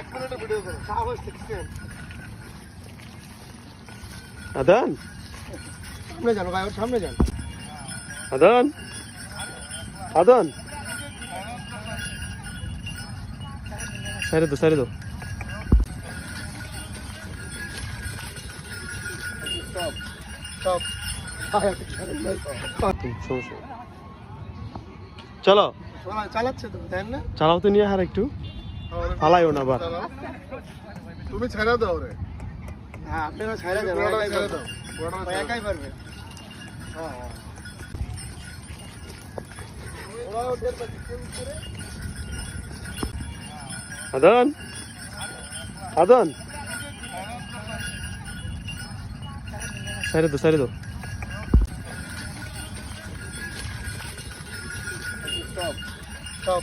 এক মিনিটে ভিডিও করো সাহস দেখছেন আদান? সামনে যান ভাই ওর সামনে যান। আদান? আদান? দো দো সব সব চলো। চালাচ্ছে তো তাই না? চালাও তো নিয়ে আর একটু। ফালাইও না আবার। তুমি ছেড়ে দাও রে। হ্যাঁ আপনারা ছেড়ে ছেড়ে দাও একাই পারবে। হ্যাঁ আদান আদান। সাইরে দো সাইরে দো সব সব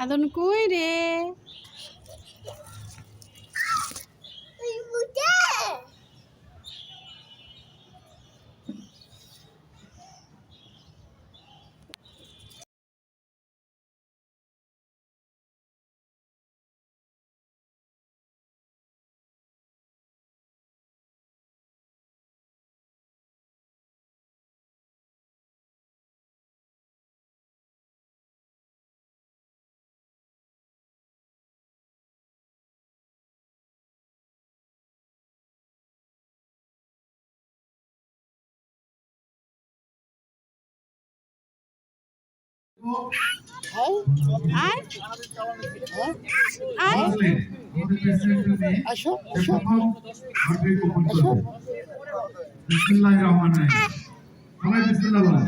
আদন কই রে? আয় আয় আসো আসো। বিসমিল্লাহ রহমান রাহিম। সবাই বিসমিল্লাহ বলেন।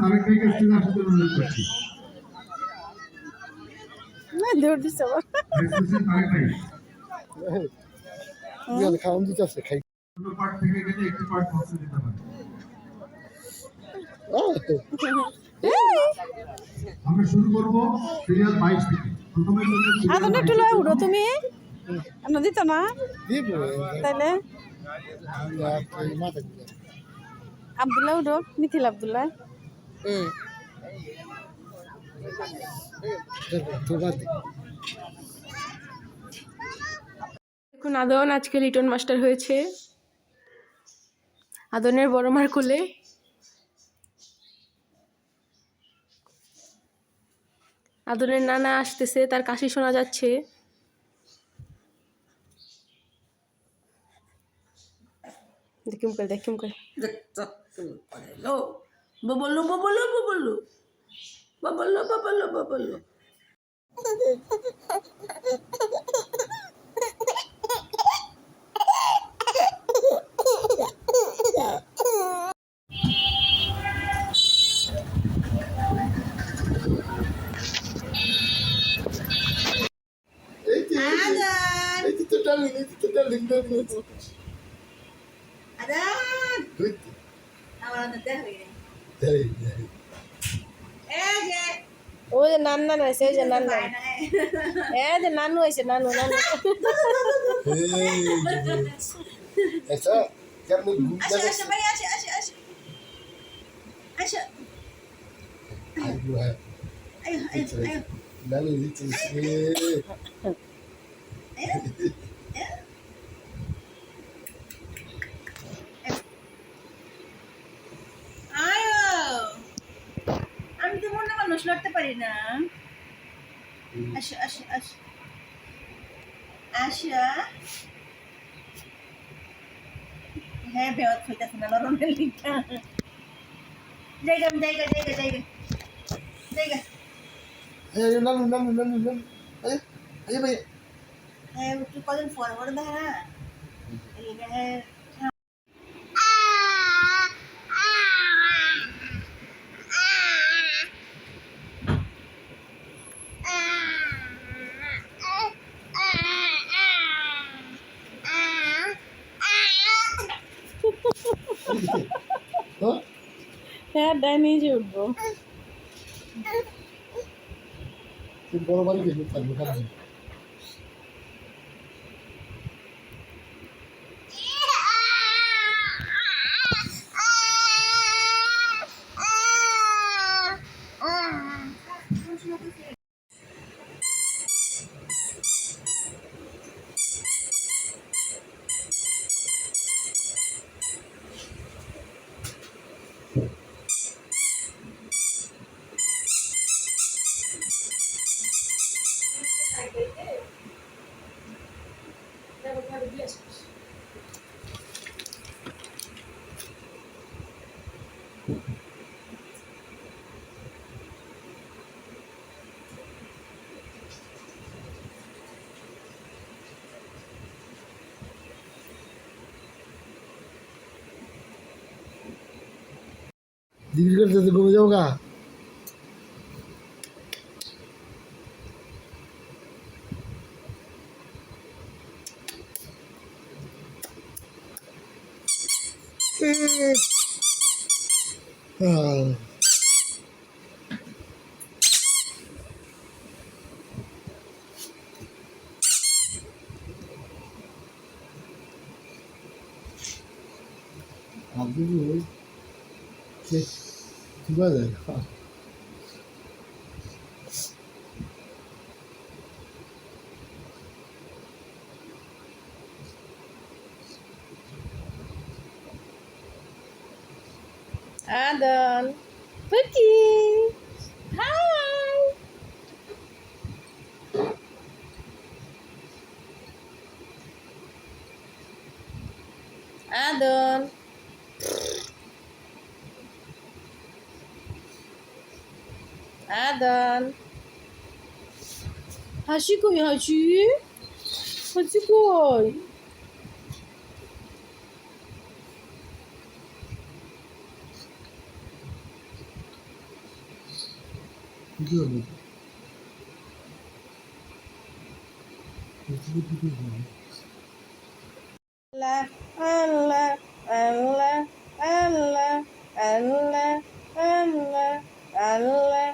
তারেক ভাইকে স্টেজে আসতে অনুরোধ করছি। দৌড় দিছে তারেক ভাই ইয়ালে খাওয়ান দিতেছে খাই। অন্য পার্ট থেকে গেলে একটু পার্ট বক্সে দিতে পারে। আমরা শুরু করব সিরিয়াল 22 থেকে। প্রথমে বলব serial আদন একটু 22 লয় উঠো তুমি। না দিত না? দিব। তাইলে? আব্দুল্লাহ উঠো মিথিল আব্দুল্লাহ। হুম। দেখুন আদন আজকে লিটন মাস্টার হয়েছে। আদনের বড় মার কোলে। আদনের নানা আসতেছে, তার কাশি শোনা যাচ্ছে। দেখিম করে দেখিম করে ববল্লো ববল্লো ববল্লো ববল্লো ববল্লো ববল্লো ডালিং এই যে ওই যে নান নান হয়েছে ওই যে নান। নান এ যে নানু হয়েছে নানু নানু। আচ্ছা পারি না আশা আশা আশা আশা হ্যাঁ বেওয়াত হইতেছে না নরমের লিখা জায়গা জায়গা জায়গা জায়গা জায়গা কদিন পর পর দেখা দেয় যে উঠবো। বড় বাড়ি ज़िक्र करते तो घूम जाऊँगा। हाँ।, हाँ বলে আদন পুটি হাই আদন আদান হাসি কই হাসি হাসি কই আল্লাহ আল্লাহ আল্লাহ আল্লাহ আল্লাহ আল্লাহ আল্লাহ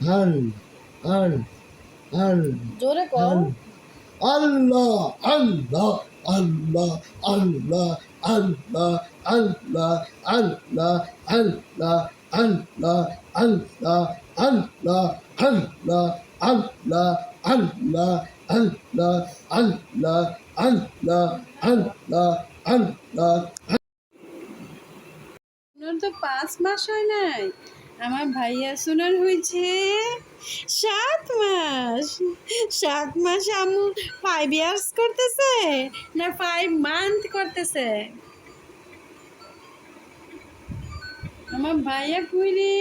Allah, Allah, Allah, জোরে কর Allah, Allah, Allah, Allah, Allah, Allah, Allah, Allah, Allah, Allah, Allah, Allah, Allah, Allah, Allah, Allah, Allah, Allah, সোনার তো পাঁচ মাস হয় নাই আমার ভাইয়া সোনার হয়েছে। সাত মাস। সাত মাস আমু ফাইভ ইয়ার্স করতেছে না ফাইভ মান্থ করতেছে। আমার ভাইয়া কুইরে।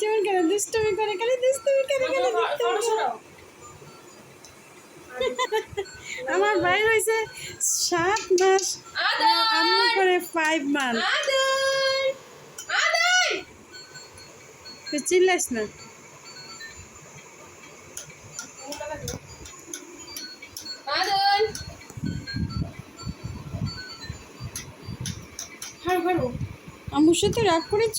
কেমন কেন? দুষ্টমি করে খালি দুষ্টমি করে খালি দুষ্টমি। আমার ভাই হয়েছে সাত মাস আমি করে ফাইভ মান্থ তুই চিল্লাস না। আমার সাথে রাগ করেছ?